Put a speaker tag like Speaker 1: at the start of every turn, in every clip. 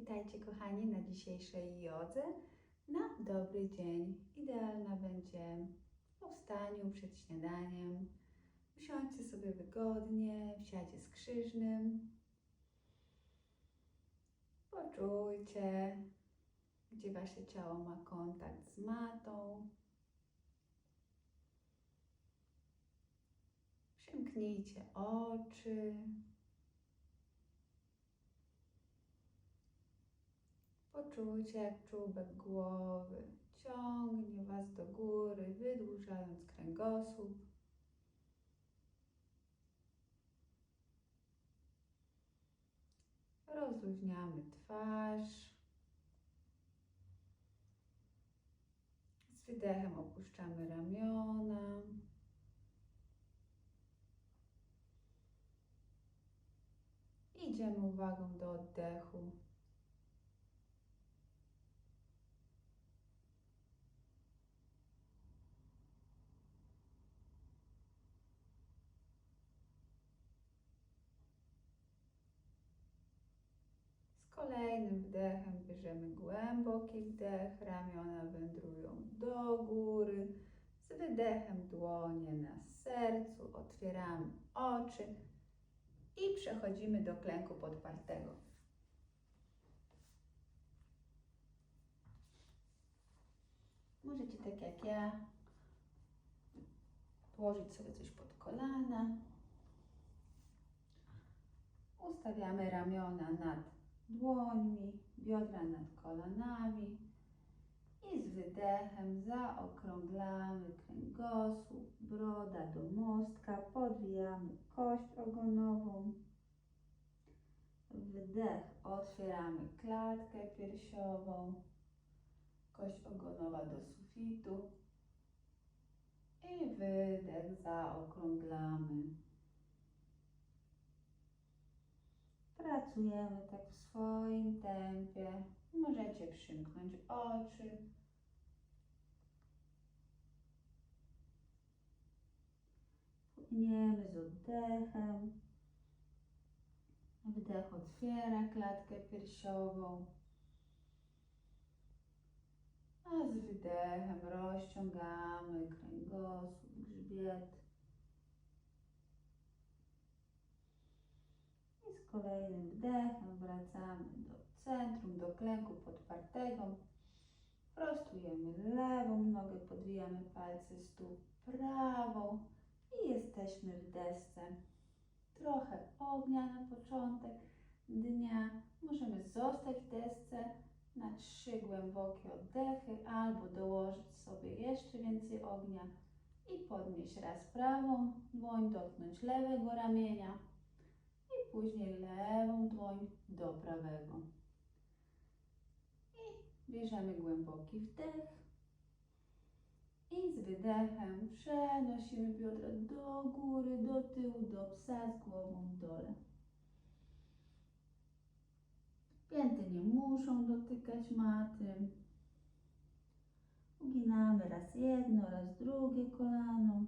Speaker 1: Witajcie kochani na dzisiejszej jodze na dobry dzień. Idealna będzie po wstaniu przed śniadaniem. Usiądźcie sobie wygodnie w siadzie skrzyżnym. Poczujcie, gdzie wasze ciało ma kontakt z matą. Przymknijcie oczy. Poczujcie, jak czubek głowy ciągnie Was do góry, wydłużając kręgosłup. Rozluźniamy twarz. Z wydechem opuszczamy ramiona. Idziemy uwagą do oddechu. Z kolejnym wdechem bierzemy głęboki wdech, ramiona wędrują do góry. Z wydechem dłonie na sercu, otwieramy oczy i przechodzimy do klęku podpartego. Możecie tak jak ja położyć sobie coś pod kolana. Ustawiamy ramiona nad dłońmi, biodra nad kolanami i z wydechem zaokrąglamy kręgosłup, broda do mostka, podwijamy kość ogonową. Wdech, otwieramy klatkę piersiową, kość ogonowa do sufitu i wydech, zaokrąglamy. Pracujemy tak w swoim tempie. Możecie przymknąć oczy. Płyniemy z oddechem. Wdech otwiera klatkę piersiową. A z wydechem rozciągamy kręgosłup, grzbiet. I kolejnym wdechem wracamy do centrum, do klęku podpartego. Prostujemy lewą nogę, podwijamy palce stóp prawą i jesteśmy w desce. Trochę ognia na początek dnia. Możemy zostać w desce na trzy głębokie oddechy albo dołożyć sobie jeszcze więcej ognia i podnieść raz prawą dłoń, dotknąć lewego ramienia i później lewą dłoń do prawego. I bierzemy głęboki wdech. I z wydechem przenosimy biodra do góry, do tyłu, do psa z głową w dole. Pięty nie muszą dotykać maty. Uginamy raz jedno, raz drugie kolano.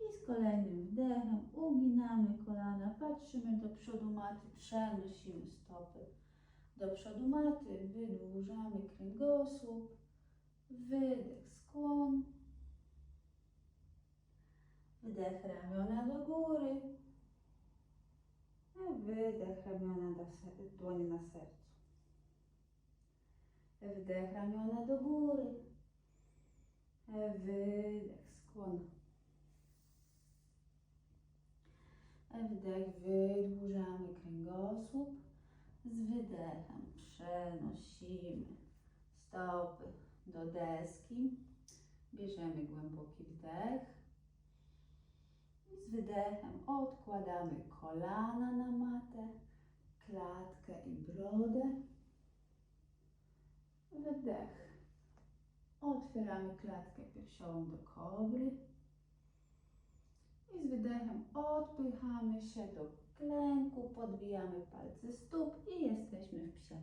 Speaker 1: I kolejnym wdechem uginamy kolana, patrzymy do przodu maty, przenosimy stopy do przodu maty, wydłużamy kręgosłup, wydech, skłon, wdech ramiona do góry, wydech ramiona do dłonie na sercu. Wdech ramiona do góry, wydech, skłon. Wdech, wydłużamy kręgosłup. Z wydechem przenosimy stopy do deski. Bierzemy głęboki wdech. Z wydechem odkładamy kolana na matę, klatkę i brodę. Wydech. Otwieramy klatkę piersiową do kobry. I z wydechem odpychamy się do klęku, podbijamy palce stóp i jesteśmy w psie.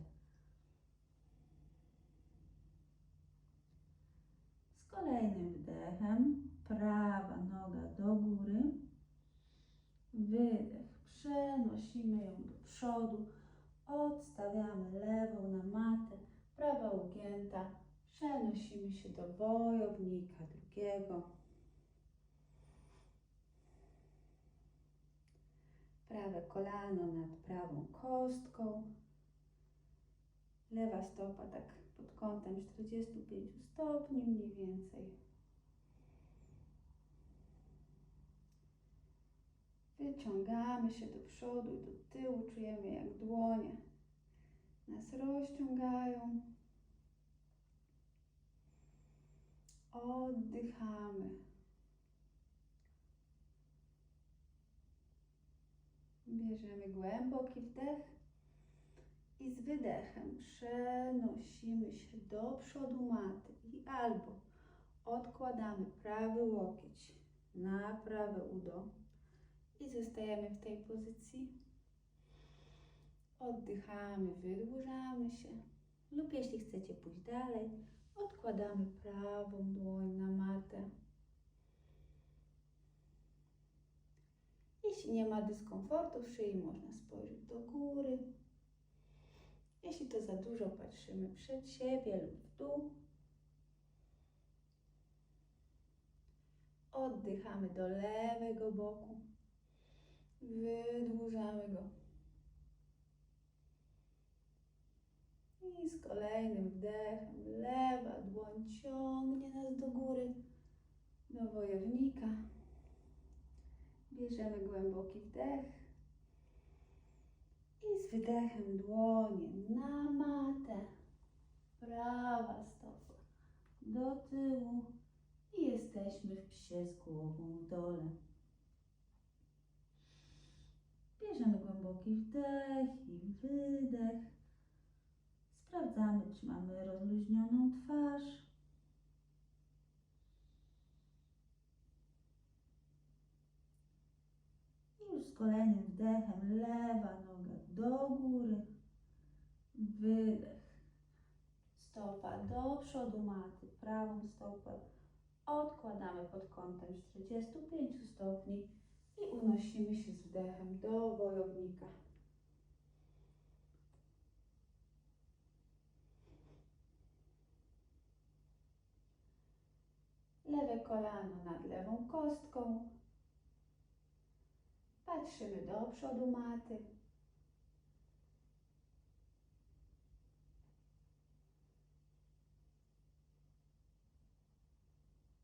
Speaker 1: Z kolejnym wdechem prawa noga do góry. Wydech. Prze przenosimy ją do przodu, odstawiamy lewą na matę, prawa ugięta, przenosimy się do wojownika drugiego. Prawe kolano nad prawą kostką. Lewa stopa tak pod kątem 45 stopni mniej więcej. Wyciągamy się do przodu i do tyłu, czujemy jak dłonie nas rozciągają. Oddychamy. Bierzemy głęboki wdech i z wydechem przenosimy się do przodu maty i albo odkładamy prawy łokieć na prawe udo i zostajemy w tej pozycji. Oddychamy, wydłużamy się lub jeśli chcecie pójść dalej, odkładamy prawą dłoń na matę. Jeśli nie ma dyskomfortu w szyi, można spojrzeć do góry. Jeśli to za dużo, patrzymy przed siebie lub w dół. Oddychamy do lewego boku. Wydłużamy go. I z kolejnym wdechem lewa dłoń ciągnie nas do góry, do wojownika. Bierzemy głęboki wdech. I z wydechem dłonie na matę. Prawa stopa do tyłu. I jesteśmy w psie z głową w dole. Bierzemy głęboki wdech i wydech. Sprawdzamy, czy mamy rozluźnioną twarz. I już z kolejnym wdechem lewa noga do góry. Wydech. Stopa do przodu maty, prawą stopę odkładamy pod kątem 45 stopni i unosimy się z wdechem do wojownika. Lewe kolano nad lewą kostką. Patrzymy do przodu maty.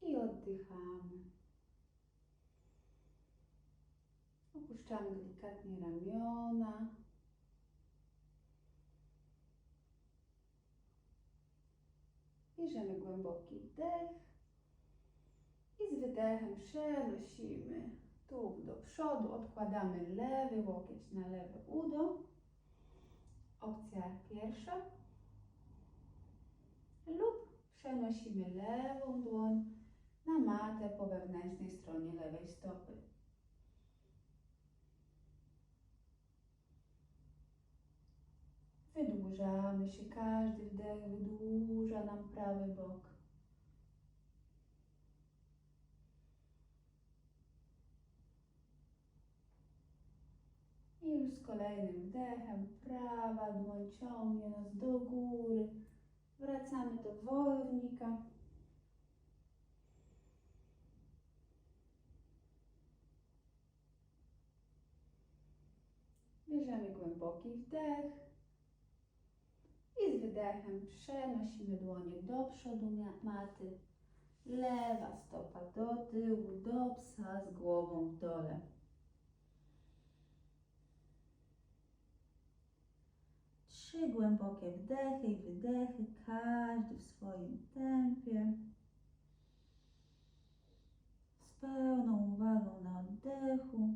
Speaker 1: I oddychamy. Opuszczamy delikatnie ramiona. Bierzemy głęboki wdech i z wydechem przenosimy tułów do przodu, odkładamy lewy łokieć na lewe udo. Opcja pierwsza. Lub przenosimy lewą dłoń na matę po wewnętrznej stronie lewej stopy. Wydłużamy się, każdy wdech wydłuża nam prawy bok. I już z kolejnym wdechem prawa dłoń ciągnie nas do góry. Wracamy do wojownika. Bierzemy głęboki wdech. I z wydechem przenosimy dłonie do przodu maty. Lewa stopa do tyłu, do psa z głową w dole. Trzy głębokie wdechy i wydechy, każdy w swoim tempie. Z pełną uwagą na oddechu.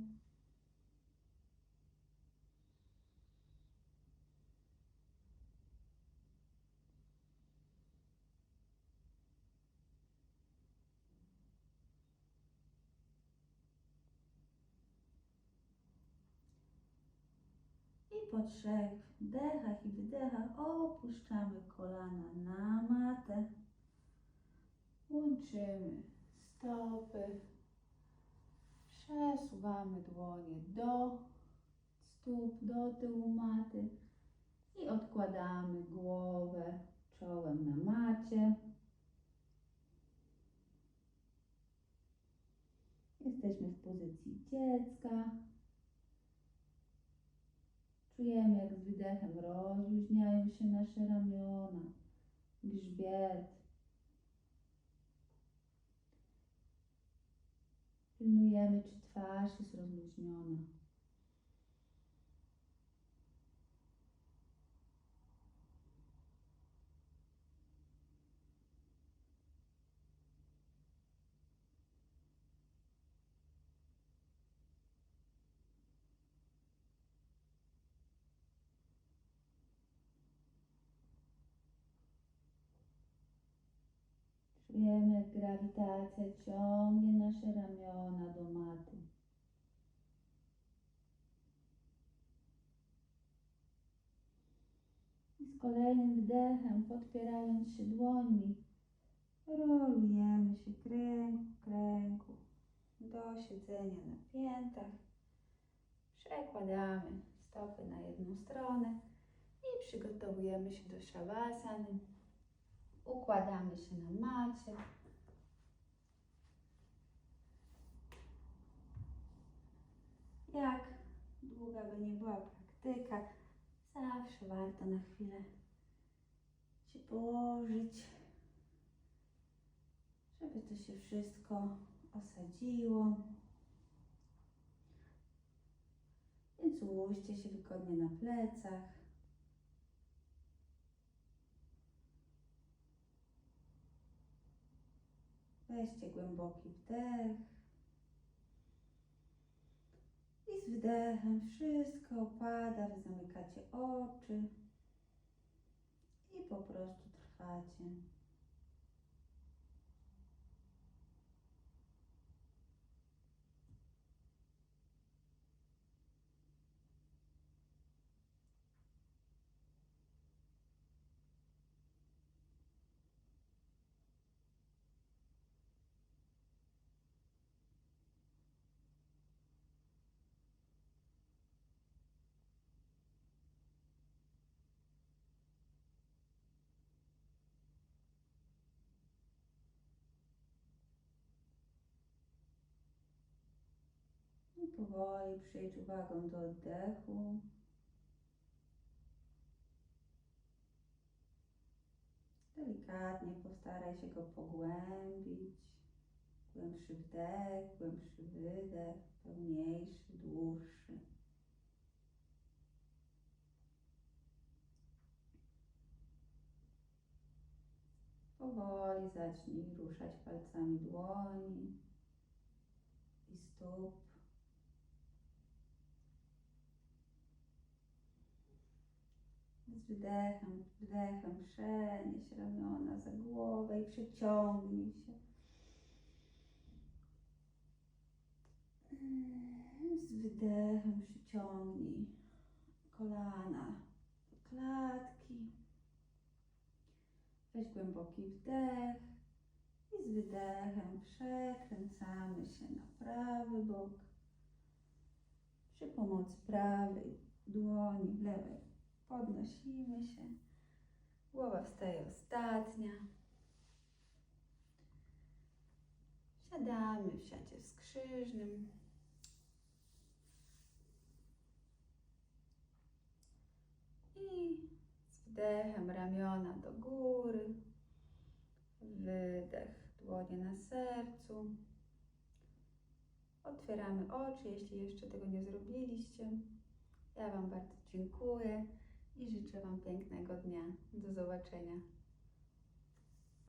Speaker 1: I po trzech wdechach i wydechach opuszczamy kolana na matę. Łączymy stopy. Przesuwamy dłonie do stóp do tyłu maty i odkładamy głowę czołem na macie. Jesteśmy w pozycji dziecka. Czujemy, jak z wydechem rozluźniają się nasze ramiona, grzbiet. Pilnujemy, czy twarz jest rozluźniona. Czujemy, jak grawitacja ciągnie nasze ramiona do maty. I z kolejnym wdechem, podpierając się dłońmi, rolujemy się kręgu, kręgu do siedzenia na piętach. Przekładamy stopy na jedną stronę i przygotowujemy się do szawasany. Układamy się na macie. Jak długa by nie była praktyka, zawsze warto na chwilę się położyć, żeby to się wszystko osadziło. Więc ułóżcie się wygodnie na plecach. Weźcie głęboki wdech. I z wdechem wszystko opada, wy zamykacie oczy i po prostu trwacie. I powoli przyjdź uwagą do oddechu. Delikatnie postaraj się go pogłębić. Głębszy wdech, głębszy wydech, pełniejszy, dłuższy. Powoli zacznij ruszać palcami dłoni i stóp. Z wydechem, wdechem przenieś ramiona za głowę i przeciągnij się. Z wydechem przyciągnij kolana do klatki. Weź głęboki wdech i z wydechem przekręcamy się na prawy bok. Przy pomocy prawej dłoni w lewej podnosimy się. Głowa wstaje ostatnia. Siadamy w siacie skrzyżnym. I z wdechem ramiona do góry. Wydech, dłonie na sercu. Otwieramy oczy, jeśli jeszcze tego nie zrobiliście. Ja Wam bardzo dziękuję i życzę Wam pięknego dnia. Do zobaczenia.